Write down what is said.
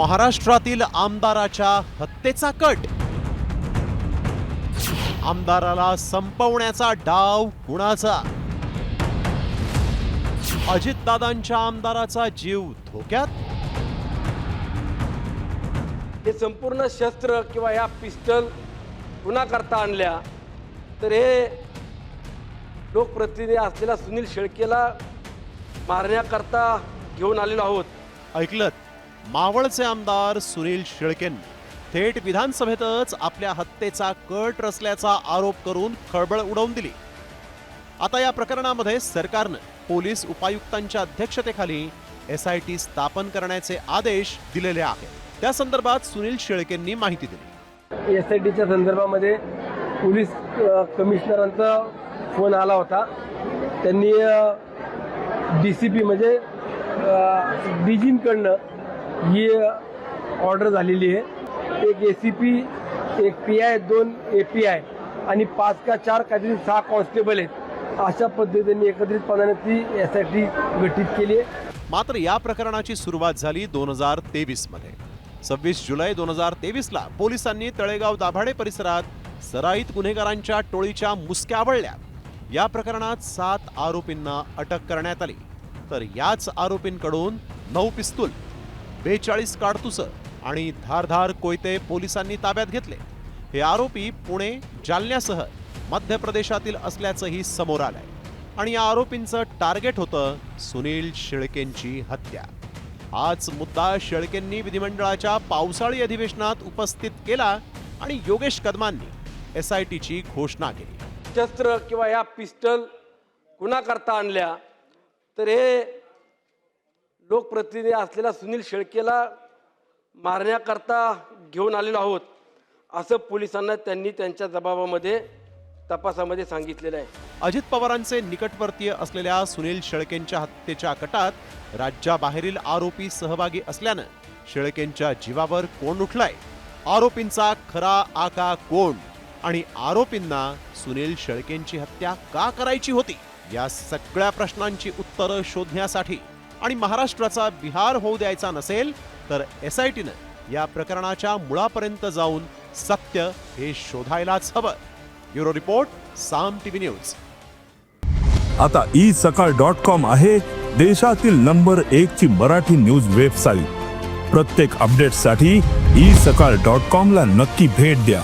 महाराष्ट्रातील आमदाराच्या हत्येचा कट. आमदाराला संपवण्याचा डाव कुणाचा? अजितदादांच्या आमदाराचा जीव धोक्यात? हे संपूर्ण शस्त्र किंवा ह्या पिस्टल पुन्हा करता आणल्या? तर हे लोकप्रतिनिधी असलेल्या सुनील शेळकेला मारण्याकरता घेऊन आलेलो आहोत. ऐकलत. मावळचे आमदार सुनील शेळकेंनी थेट विधानसभेतच आपल्या हत्येचा कट रचल्याचा आरोप करून खळबळ उडवून दिली. आता या प्रकरणामध्ये सरकारनं पोलीस उपायुक्तांच्या अध्यक्षतेखाली एस आय टी स्थापन करण्याचे आदेश दिलेले आहेत. त्या संदर्भात सुनील शेळकेंनी माहिती दिली. एस आय टीच्या संदर्भामध्ये पोलीस कमिशनरांचा फोन आला होता. त्यांनी डी सी पी म्हणजे डीजींकडनं ही ऑर्डर झालेली आहे. एक ए सी पी एक पी आय दोन ए पी आय आणि पाच का चार काहीतरी सहा कॉन्स्टेबल आहेत. अशा पद्धतीने एकत्रितपणाने ती एस आय टी गठीत केली आहे. मात्र या प्रकरणाची सुरुवात झाली दोन हजार तेवीसमध्ये. सव्वीस जुलै दोन हजार तेवीस ला पोलिसांनी तळेगाव दाभाडे परिसरात सराईत गुन्हेगारांच्या टोळीच्या मुसक्या आवळल्या. या प्रकरणात सात आरोपींना अटक करण्यात आली. तर याच आरोपींकडून नऊ पिस्तूल बेचाळीस काडतुसं आणि धारधार कोयते पोलिसांनी ताब्यात घेतले. हे आरोपी पुणे जालन्यासह मध्य प्रदेशातील असल्याचंही समोर आलंय. आणि या आरोपींचं टार्गेट होतं सुनील शेळकेंची हत्या. हाच मुद्दा शेळकेंनी विधिमंडळाच्या पावसाळी अधिवेशनात उपस्थित केला आणि योगेश कदमांनी एस आय टीची घोषणा केली. शस्त्र किंवा ह्या पिस्टल कुणाकरता आणल्या तर हे लोकप्रतिनिधी असलेला सुनील शेळकेला मारण्याकरता घेऊन आलेलो आहोत असं पोलिसांना त्यांनी त्यांच्या जबाबामध्ये तपासामध्ये सांगितलेलं आहे. अजित पवारांचे निकटवर्तीय असलेल्या सुनील शेळकेंच्या हत्येच्या कटात राज्याबाहेरील आरोपी सहभागी असल्यानं शेळकेंच्या जीवावर कोण उठलाय? आरोपींचा खरा आका कोण? आणि आरोपींना सुनील शेळकेंची हत्या का करायची होती? या सगळ्या प्रश्नांची उत्तरं शोधण्यासाठी आणि महाराष्ट्राचा बिहार होऊ द्यायचा नसेल तर एस आय टीनं या प्रकरणाच्या मुळापर्यंत जाऊन सत्य हे शोधायलाच हवं. Bureau report Saam TV news. आता ई सकाळ डॉट कॉम आहे देशातील नंबर एक ची मराठी न्यूज वेबसाईट. प्रत्येक अपडेटसाठी ई सकाळ डॉट कॉम ला नक्की भेट द्या.